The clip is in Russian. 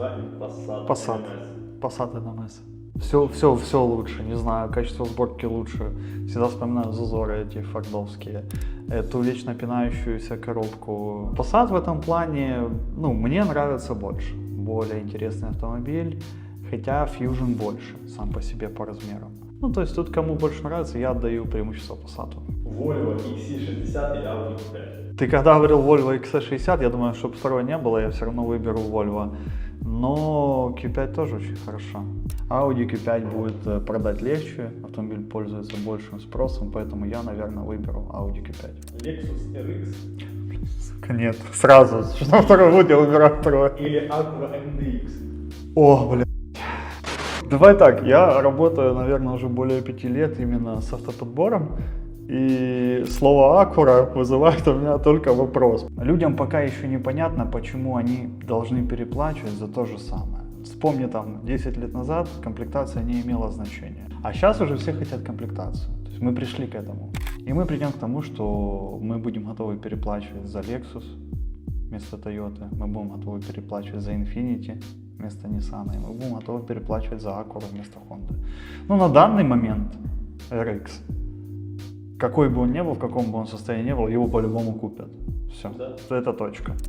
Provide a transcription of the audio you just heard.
Volkswagen Passat. Passat. MS. Passat НМС. Все, все, все лучше, не знаю, качество сборки лучше. Всегда вспоминаю зазоры эти фордовские, эту вечно пинающуюся коробку. Passat в этом плане, ну, мне нравится больше. Более интересный автомобиль, хотя Fusion больше, сам по себе по размерам. Ну, то есть тут кому больше нравится, я отдаю преимущество Passat. Volvo XC60 и Audi Q5. Ты когда говорил Volvo XC60, я думаю, чтобы второй не было, я все равно выберу Volvo. Но Q5 тоже очень хорошо. Audi Q5 будет э, продать легче, автомобиль пользуется большим спросом, поэтому я, наверное, выберу Audi Q5. Lexus RX Сука, Нет, сразу, что второй будет, я выбираю второй. или Acura MDX. О, блин. Давай так, я работаю, наверное, уже более пяти лет именно с автоподбором. И слово «акура» вызывает у меня только вопрос. Людям пока еще непонятно, почему они должны переплачивать за то же самое. Вспомни там 10 лет назад комплектация не имела значения. А сейчас уже все хотят комплектацию. То есть мы пришли к этому. И мы придем к тому, что мы будем готовы переплачивать за Lexus вместо Toyota. Мы будем готовы переплачивать за Infiniti вместо Nissan. И мы будем готовы переплачивать за Acura вместо Honda. Ну, на данный момент RX, какой бы он ни был, в каком бы он состоянии ни был, его по-любому купят. Все, Да. это точка.